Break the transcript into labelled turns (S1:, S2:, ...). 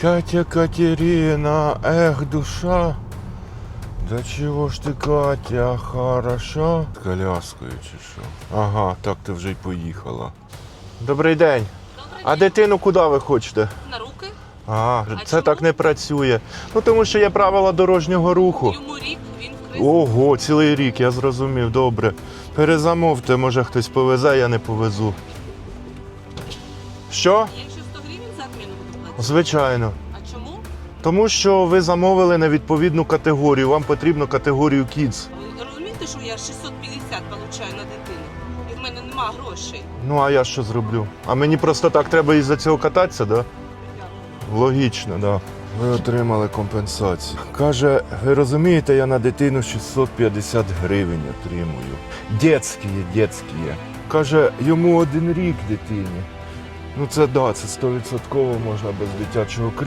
S1: Катя Катерина, ех, душа. Да чого ж ти, Катя, хороша? З коляскою чи що? Ага, так ти вже й поїхала. Добрий день. А дитину куди ви хочете?
S2: На руки.
S1: А, це
S2: чому?
S1: так не працює. Ну тому що є правила дорожнього руху.
S2: Йому рік, він в кризі.
S1: Ого, цілий рік, я зрозумів, добре. Перезамовте, може хтось повезе, я не повезу. Що?
S2: Я
S1: Звичайно.
S2: А чому?
S1: Тому що ви замовили невідповідну категорію, вам потрібно категорію Kids.
S2: Ви розумієте, що я 650 получаю на дитину? І в мене нема грошей.
S1: Ну а я що зроблю? А мені просто так треба із-за цього кататися, да? Логічно, да. Ви отримали компенсацію. Каже, ви розумієте, я на дитину 650 гривень отримую. Дєцькі, дєцькі. Каже, йому один рік дитині. Ну це да, це 100% можна без дитячого крісла.